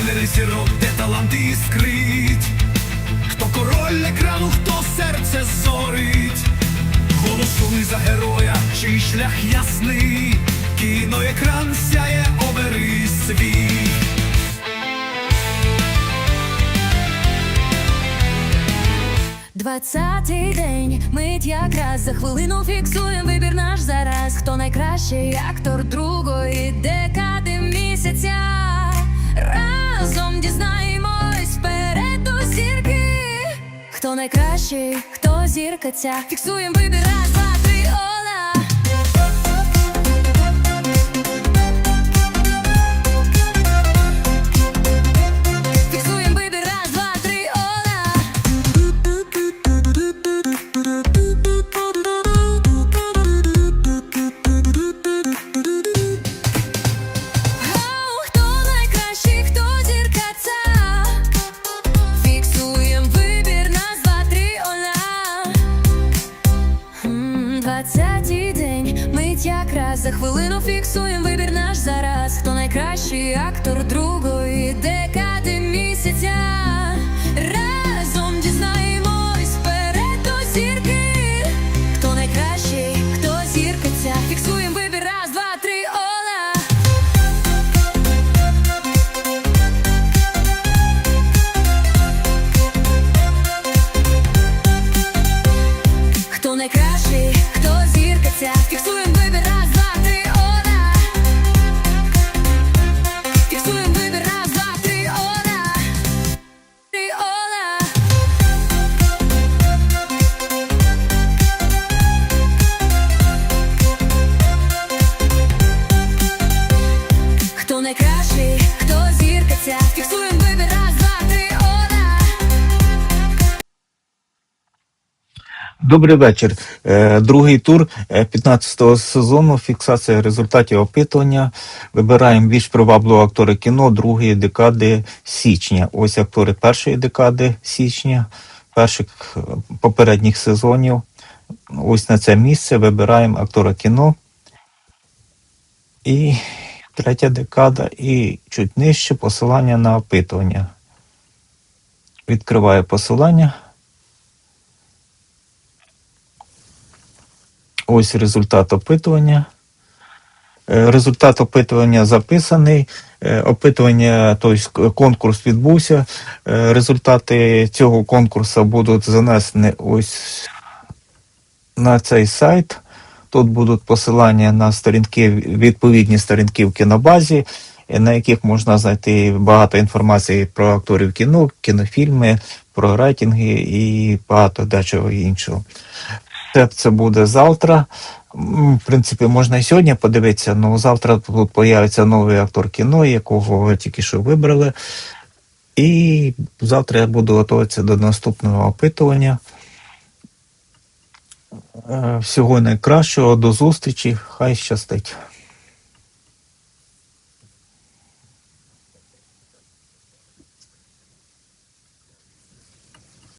трейлери зірок, де талант іскрить. Хто король екрану, хто серце зорить. Голосуй за героя, чий шлях ясний. Кіноекран сяє, обери свій. Двадцятий день, мить якраз за хвилину фіксуєм вибір наш зараз. Хто найкращий актор другої Хто найкращий, хто зірка ця? Фіксуєм вибір раз, за хвилину фіксуєм вибір наш зараз. Хто найкращий актор другої декади місяця? Разом дізнаємось вперед зірки. Хто найкращий, хто зірка ця? Фіксуєм вибір раз, два, три. Хто найкращий, хто зірка ця? Фіксуєм вибір Добрий вечір. Е, Другий тур 15-го сезону. Фіксація результатів опитування. Вибираємо більш привабливого актора кіно другої декади січня. Ось актори першої декади січня, перших е, попередніх сезонів. Ось на це місце вибираємо актора кіно. І третя декада, і чуть нижче посилання на опитування. Відкриваю посилання. Ось результат опитування. Е, Результат опитування записаний. Е, Опитування, тобто конкурс відбувся. Е, Результати цього конкурсу будуть занесені ось на цей сайт. Тут будуть посилання на сторінки, відповідні сторінки в кінобазі, на яких можна знайти багато інформації про акторів кіно, кінофільми, про рейтинги і багато дечого іншого. Це, це буде завтра. В принципі, можна і сьогодні подивитися, але завтра тут появиться новий актор кіно, якого ви тільки що вибрали. І завтра я буду готуватися до наступного опитування. Е, Всього найкращого, до зустрічі, хай щастить.